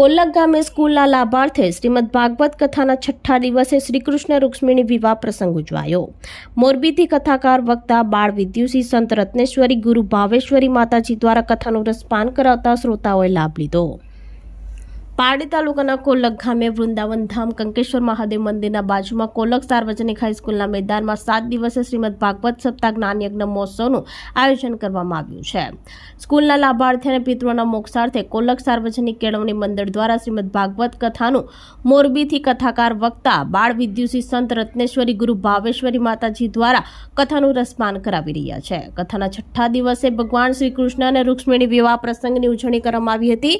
કોલ્લક ગામે સ્કૂલના લાભાર્થે શ્રીમદ ભાગવત કથાના છઠ્ઠા દિવસે શ્રીકૃષ્ણ રૂક્ષ્મિણી વિવાહ પ્રસંગ ઉજવાયો. મોરબીથી કથાકાર વક્તા બાળ વિદ્યુષી સંત રત્નેશ્વરી ગુરુ ભાવેશ્વરી માતાજી દ્વારા કથાનું રસપાન કરાવતા શ્રોતાઓએ લાભ લીધો. પારડી તાલુકાના કોલક ગામે વૃંદાવન ધામ કંકેશ્વર મહાદેવ મંદિરના બાજુમાં કોલક સાર્વજનિક હાઈસ્કૂલના મેદાનમાં સાત દિવસે શ્રીમદ ભાગવત સપ્તાહ જ્ઞાનયજ્ઞ મહોત્સવનું આયોજન કરવામાં આવ્યું છે. સ્કૂલના લાભાર્થી અને પિતૃઓના મોક્ષાર્થે કોલક સાર્વજનિક કેળવણી મંદિર દ્વારા શ્રીમદ ભાગવત કથાનું મોરબીથી કથાકાર વક્તા બાળ વિદ્યુષી સંત રત્નેશ્વરી ગુરુ ભાવેશ્વરી માતાજી દ્વારા કથાનું રસપાન કરાવી રહ્યા છે. કથાના છઠ્ઠા દિવસે ભગવાન શ્રી કૃષ્ણ અને રૂક્ષ્મિણી વિવાહ પ્રસંગની ઉજવણી કરવામાં આવી હતી.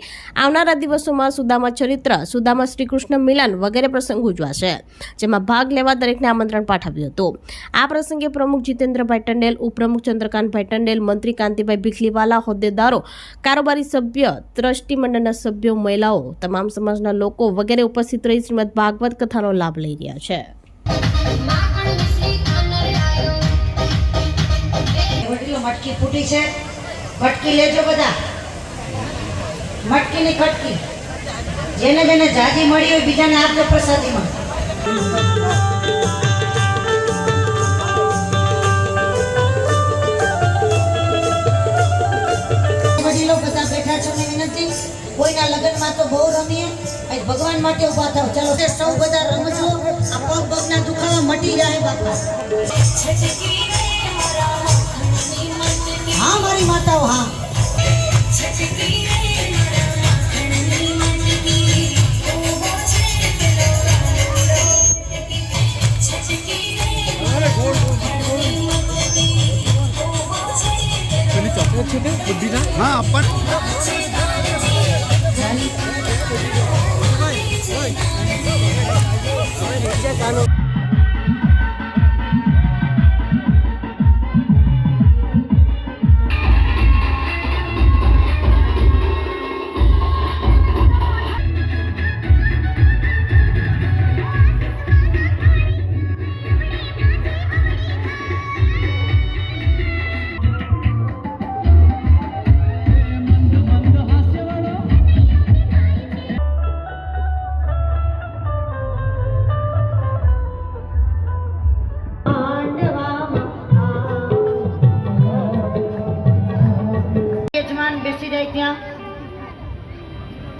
આવનારા દિવસોમાં સુદામા ચરિત્ર, સુદામા શ્રી કૃષ્ણ મિલન વગેરે પ્રસંગ ઉજવાશે, જેમાં ભાગ લેવા દરેકને આમંત્રણ પાઠવ્યું હતું. આ પ્રસંગે પ્રમુખ જીતેન્દ્રભાઈ ટંડેલ, ઉપપ્રમુખ ચંદ્રકાંતભાઈ ટંડેલ, મંત્રી કાંતિભાઈ ભીખલીવાલા, હોદ્દેદારો, કારોબારી સભ્ય ટ્રસ્ટી મંડળના સભ્યો, મહિલાઓ, તમામ સમાજના લોકો વગેરે ઉપસ્થિત રહી શ્રીમદ ભાગવત કથાનો લાભ લઈ રહ્યા છે. મટકી ફૂટી છે. મટકી લેજો બધા. મટકી ની ખટકી. જેને જેને જાજી મળી હોય બીજાને આપજો પ્રસાદીમાં વડીલો બધા બેઠા છો ને વિનંતી, કોઈના લગ્નમાં તો બહુ રમીએ ભગવાન માટે ઊભા થાવ ચાલો સૌ બધા રમજો, આ પગ પગના દુખાવા મટી જાય બાપા. હા, મારી માતાઓ, હા. યજમાન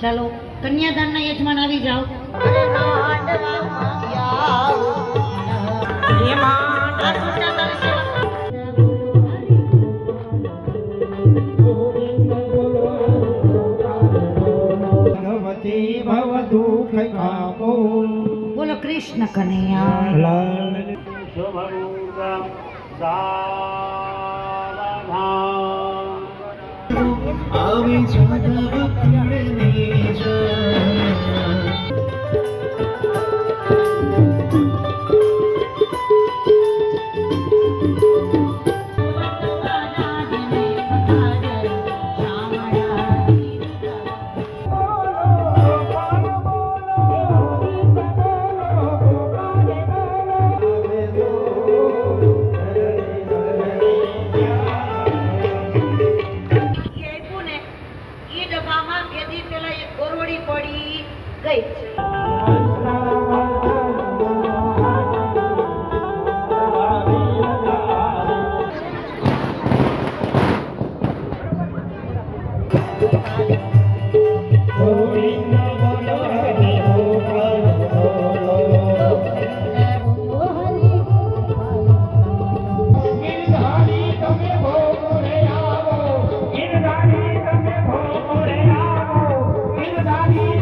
ચાલો કન્યાદાનના યજમાન આવી જાઓ. બોલો કૃષ્ણ કનૈયા. લાલ આવી જાદવ પીળની જાય. Right.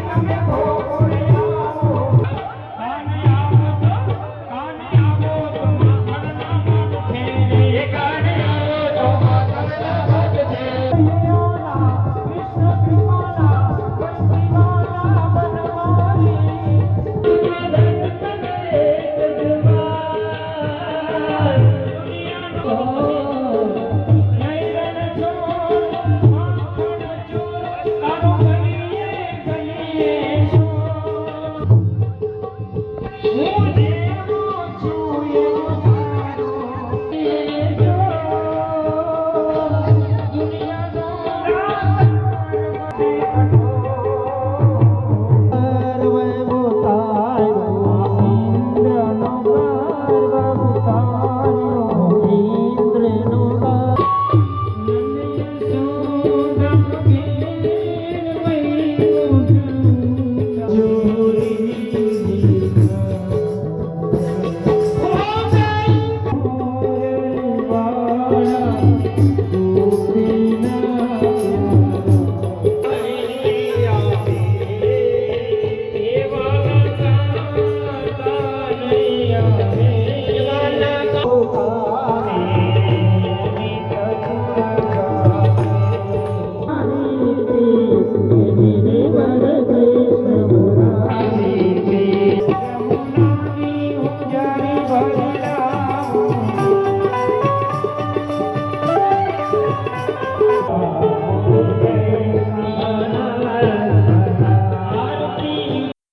Come here, boy. yeah.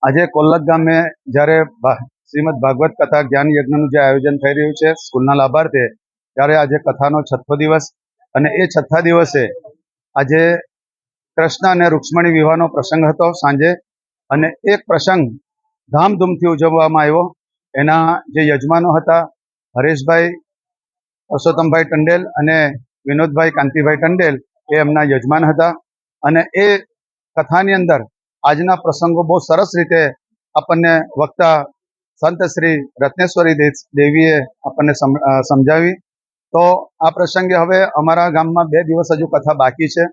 આજે કોલ્લક ગામે જ્યારે શ્રીમદ ભાગવત કથા જ્ઞાન યજ્ઞનું જે આયોજન થઈ રહ્યું છે સ્કૂલના લાભાર્થે, ત્યારે આજે કથાનો છઠ્ઠો દિવસ અને એ છઠ્ઠા દિવસે આજે કૃષ્ણ અને રૂક્ષ્મણી વિવાહનો પ્રસંગ હતો સાંજે અને એક પ્રસંગ ધામધૂમથી ઉજવવામાં આવ્યો. એના જે યજમાનો હતા, હરેશભાઈ, પરસોત્તમભાઈ ટંડેલ અને વિનોદભાઈ કાંતિભાઈ ટંડેલ, એ એમના યજમાન હતા. અને એ કથાની અંદર આજના પ્રસંગો બહુ સરસ રીતે આપણને વક્તા સંત શ્રી રત્નેશ્વરી દેવીએ આપણને સમજાવી. તો આ પ્રસંગે હવે અમારા ગામમાં બે દિવસ હજુ કથા બાકી છે.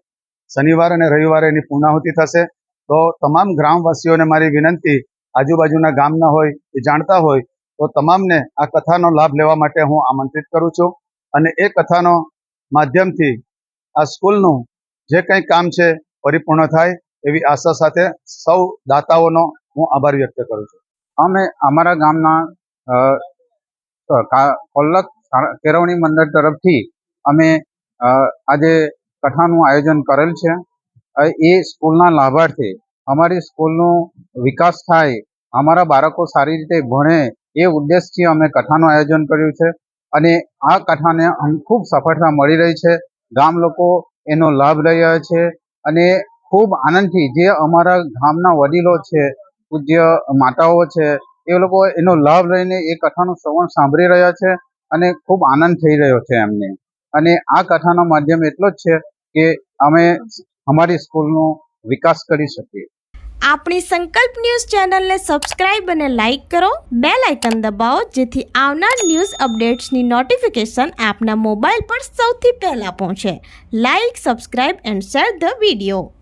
શનિવાર અને રવિવારે એની પૂર્ણાહુતિ થશે. તો તમામ ગ્રામવાસીઓને મારી વિનંતી, આજુબાજુના ગામના હોય એ જાણતા હોય, તો તમામને આ કથાનો લાભ લેવા માટે હું આમંત્રિત કરું છું. અને એ કથાનો માધ્યમથી આ સ્કૂલનું જે કંઈ કામ છે, પરિપૂર્ણ થાય. એવી આશા સાથે સૌ દાતાઓનો હું આભાર વ્યક્ત કરું છું. અમે અમારા ગામના કોલ્લક કેરવણી મંડળ તરફથી અમે આજે કથાનું આયોજન કરેલ છે. એ સ્કૂલના લાભાર્થી અમારી સ્કૂલનો વિકાસ થાય, અમારા બાળકો સારી રીતે ભણે એ ઉદ્દેશથી અમે કથાનું આયોજન કર્યું છે. અને આ કથાને ખૂબ સફળતા મળી રહી છે. ગામ લોકો એનો લાભ લઈ રહ્યા છે. અને ખૂબ આનંદથી જે અમારા ગામના વડીલો છે, પૂજ્ય માતાઓ છે, એ લોકો એનો લાભ લઈને એ કથાનું શ્રવણ સાંભળી રહ્યા છે અને ખૂબ આનંદ થઈ રહ્યો છે એમને. અને આ કથાનો માધ્યમ એટલો જ છે કે અમે અમારી સ્કૂલનો વિકાસ કરી શકીએ. આપણી સંકલ્પ ન્યૂઝ ચેનલને સબસ્ક્રાઇબ અને લાઇક કરો. બે લાઇકન દબાવો જેથી આવનાર ન્યૂઝ અપડેટ્સની નોટિફિકેશન આપના મોબાઈલ પર સૌથી પહેલાં પહોંચે. Like, subscribe and share the video.